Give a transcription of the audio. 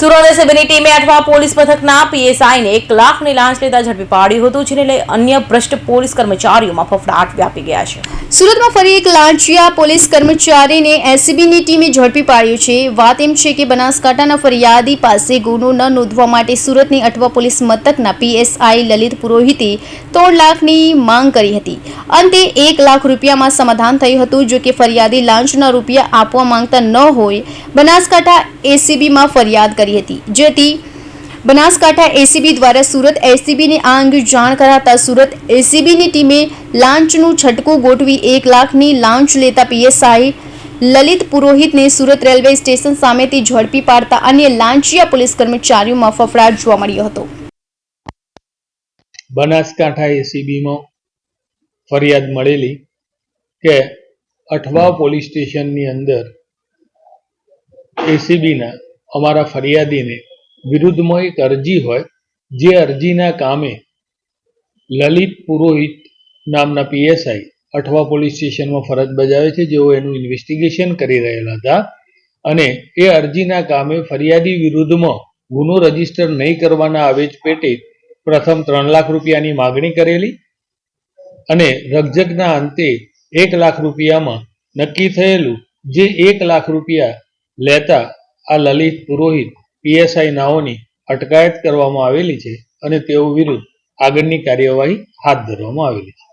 સુરત એસએબીની ટીમે અઠવા પોલીસ મથકના પીએસઆઈને એક લાખની લાંચ લેતા ઝડપી પાડ્યું હતું, જેને લઈ અન્ય ભ્રષ્ટ પોલીસ કર્મચારીઓમાં ફફડાટ વ્યાપી ગયા છે. સુરતમાં ફરી એક લાંચિયા પોલીસ કર્મચારીને એસીબીની ટીમે ઝડપી પાડ્યું છે. વાત એમ છે કે બનાસકાંઠાના ફરિયાદી પાસે ગુનો ન નોંધવા માટે સુરતની અઠવા પોલીસ મથકના પીએસઆઈ લલિત પુરોહિતે ત્રણ લાખની માંગ કરી હતી. અંતે એક લાખ રૂપિયામાં સમાધાન થયું હતું, જો કે ફરિયાદી લાંચના રૂપિયા આપવા માંગતા ન હોય. બનાસકાંઠા એસીબીમાં ફરિયાદ કરી હતી. જેથી બનાસકાંઠા એસીબી દ્વારા સુરત એસીબીને આ અંગે જાણ કરાતા સુરત એસીબીની ટીમે લાંચનું છટકું ગોઠવી એક લાખની લાંચ લેતા પીએસઆઈ લલિત પુરોહિતને સુરત રેલવે સ્ટેશન સામેથી ઝડપી પાડતા અન્ય લાંચિયા પોલીસ કર્મચારીઓમાં ફફડાટ જોવા મળ્યો હતો. બનાસકાંઠા એસીબીમાં ફરિયાદ મળેલી કે અઠવા પોલીસ સ્ટેશનની અંદર એસીબીના અમારા ફરિયાદીને વિરુદ્ધમાં એક અરજી હોય, જે અરજીના કામે લલિત પુરોહિત નામના પીએસઆઈ અઠવા પોલીસ સ્ટેશનમાં ફરજ બજાવે છે, જેઓ એનું ઇન્વેસ્ટિગેશન કરી રહેલા હતા અને એ અરજીના કામે ફરિયાદી વિરુદ્ધમાં ગુનો રજિસ્ટર નહીં કરવાના આવેજ પેટે પ્રથમ ત્રણ લાખ રૂપિયાની માગણી કરેલી અને રગજગના અંતે એક લાખ રૂપિયામાં નક્કી થયેલું જે એક લાખ રૂપિયા લેતા આ લલિત પુરોહિત પીએસઆઈ નાઓની અટકાયત કરવામાં આવેલી છે અને તેઓ વિરુદ્ધ આગળની કાર્યવાહી હાથ ધરવામાં આવેલી છે.